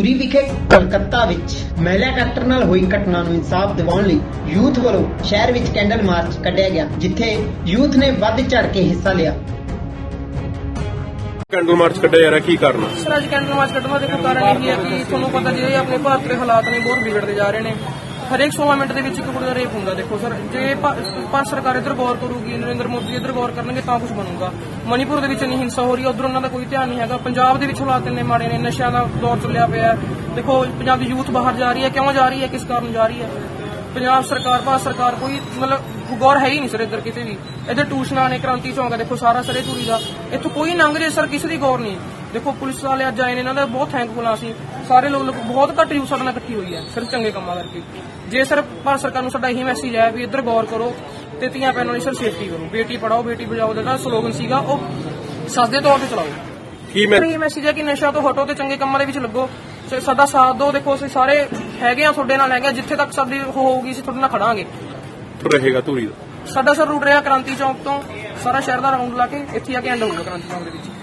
ਦਿੱਲੀ ਵਿਖੇ ਕਲਕੱਤਾ ਵਿੱਚ ਮਹਿਲਾ ਕੈਪਟਨ ਨਾਲ ਹੋਈ ਘਟਨਾ ਨੂੰ ਇਨਸਾਫ ਦਿਵਾਉਣ ਲਈ ਯੂਥ ਵੱਲੋਂ ਸ਼ਹਿਰ ਵਿੱਚ ਕੈਂਡਲ ਮਾਰਚ ਕੱਢਿਆ ਗਿਆ ਜਿੱਥੇ ਯੂਥ ਨੇ ਵੱਧ ਚੜ ਕੇ ਹਿੱਸਾ ਲਿਆ ਕੈਂਡਲ ਮਾਰਚ ਕੱਢਿਆ ਜਾ ਰਿਹਾ ਕੀ ਕਾਰਨ? ਸਰ ਅੱਜ ਕੈਂਡਲ ਮਾਰਚ ਕੱਢਣ ਦਾ ਦੇਖੋ ਕਾਰਨ ਇਹ ਹੈ ਕਿ ਤੁਹਾਨੂੰ ਪਤਾ ਜਿਹੜੇ ਆਪਣੇ ਭਾਰਤ ਦੇ ਹਾਲਾਤ ਨੇ ਬਹੁਤ ਵਿਗੜਦੇ ਜਾ ਰਹੇ ਨੇ ਹਰੇਕ 16 ਮਿੰਟ ਦੇ ਵਿੱਚ ਇੱਕ ਕੁੜੀ ਦਾ ਰੇਪ ਹੁੰਦਾ। ਦੇਖੋ ਸਰ ਜੇ ਭਾਰਤ ਸਰਕਾਰ ਇੱਧਰ ਗੌਰ ਕਰੂਗੀ, ਨਰਿੰਦਰ ਮੋਦੀ ਇੱਧਰ ਗੌਰ ਕਰਨਗੇ ਤਾਂ ਕੁਝ ਬਣੂਗਾ। ਮਨੀਪੁਰ ਦੇ ਵਿੱਚ ਇੰਨੀ ਹਿੰਸਾ ਹੋ ਰਹੀ ਹੈ, ਉਧਰ ਉਹਨਾਂ ਦਾ ਕੋਈ ਧਿਆਨ ਨਹੀਂ ਹੈਗਾ। ਪੰਜਾਬ ਦੇ ਵਿੱਚ ਹਾਲਾਤ ਇੰਨੇ ਮਾੜੇ ਨੇ, ਨਸ਼ਿਆਂ ਦਾ ਦੌਰ ਚੱਲਿਆ ਪਿਆ ਦੇਖੋ, ਪੰਜਾਬ ਦੀ ਯੂਥ ਬਾਹਰ ਜਾ ਰਹੀ ਹੈ, ਕਿਉਂ ਜਾ ਰਹੀ ਹੈ, ਕਿਸ ਕਾਰਨ ਜਾ ਰਹੀ ਹੈ? ਪੰਜਾਬ ਸਰਕਾਰ, ਭਾਰਤ ਸਰਕਾਰ ਕੋਈ ਮਤਲਬ ਗੌਰ ਹੈ ਹੀ ਨਹੀਂ ਸਰ ਇੱਧਰ ਕਿਤੇ ਵੀ ਇੱਧਰ ਟੂਸ਼ਨਾਂ ਨੇ, ਕ੍ਰਾਂਤੀ ਚੌਂਕ ਹੈ, ਦੇਖੋ ਸਾਰਾ ਸਰੇ ਧੂਰੀ ਦਾ। ਇੱਥੋਂ ਕੋਈ ਨੰਗ ਜੇ ਸਰ ਕਿਸੇ ਦੀ ਗੌਰ ਨਹੀਂ। ਦੇਖੋ ਪੁਲਿਸ ਵਾਲੇ ਅੱਜ ਆਏ ਨੇ ਇਹਨਾਂ ਦਾ ਬਹੁਤ ਥੈਂਕਫੁਲ ਆ ਅਸੀਂ। ਸਾਰੇ ਲੋਕ ਬਹੁਤ ਘੱਟ ਯੂਥ ਸਾਡੇ ਨਾਲ ਇਕੱਠੀ ਹੋਈ ਹੈ ਸਿਰਫ ਚੰਗੇ ਕੰਮਾਂ ਕਰਕੇ। ਜੇ ਸਰ ਭਾਰਤ ਸਰਕਾਰ ਨੂੰ ਸਾਡਾ ਇਹੀ ਮੈਸੇਜ ਹੈ ਵੀ ਇੱਧਰ ਗੌਰ ਕਰੋ ਤੇ ਧੀਆਂ ਭੈਣਾਂ ਦੀ ਸਰ ਸੇਫਟੀ ਕਰੋ। ਬੇਟੀ ਪੜਾਓ ਬੇਟੀ ਬਚਾਓ ਦਾ ਸਲੋਗਨ ਸੀਗਾ ਉਹ ਸੱਦੇ ਤੌਰ ਤੇ ਚਲਾਓ। ਕੀ ਮੈਂ ਇਹ ਮੈਸੇਜ ਹੈ ਕਿ ਨਸ਼ਾ ਤੋਂ ਹਟੋ ਤੇ ਚੰਗੇ ਕੰਮਾਂ ਦੇ ਵਿੱਚ ਲੱਗੋ। ਸਾਡਾ ਸਾਥ ਦਿਓ ਦੇਖੋ ਅਸੀਂ ਸਾਰੇ ਹੈਗੇ ਆ ਤੁਹਾਡੇ ਨਾਲ ਹੈਗੇ ਆ ਜਿੱਥੇ ਤੱਕ ਸਾਡੀ ਹੋਊਗੀ ਅਸੀਂ ਤੁਹਾਡੇ ਨਾਲ ਖੜਾਂਗੇ। ਰਹੇਗਾ ਧੂਰੀ ਦਾ। ਸਾਡਾ ਸਰ ਰੂਟ ਰਿਹਾ ਕ੍ਰਾਂਤੀ ਚੌਂਕ ਤੋਂ ਸਾਰਾ ਸ਼ਹਿਰ ਦਾ ਰਾਉਂਡ ਲਾ ਕੇ ਇੱਥੇ ਆ ਕੇ ਐਂਡ ਹੋਊਗਾ ਕ੍ਰਾਂਤੀ ਚੌਂਕ ਦੇ ਵਿੱਚ।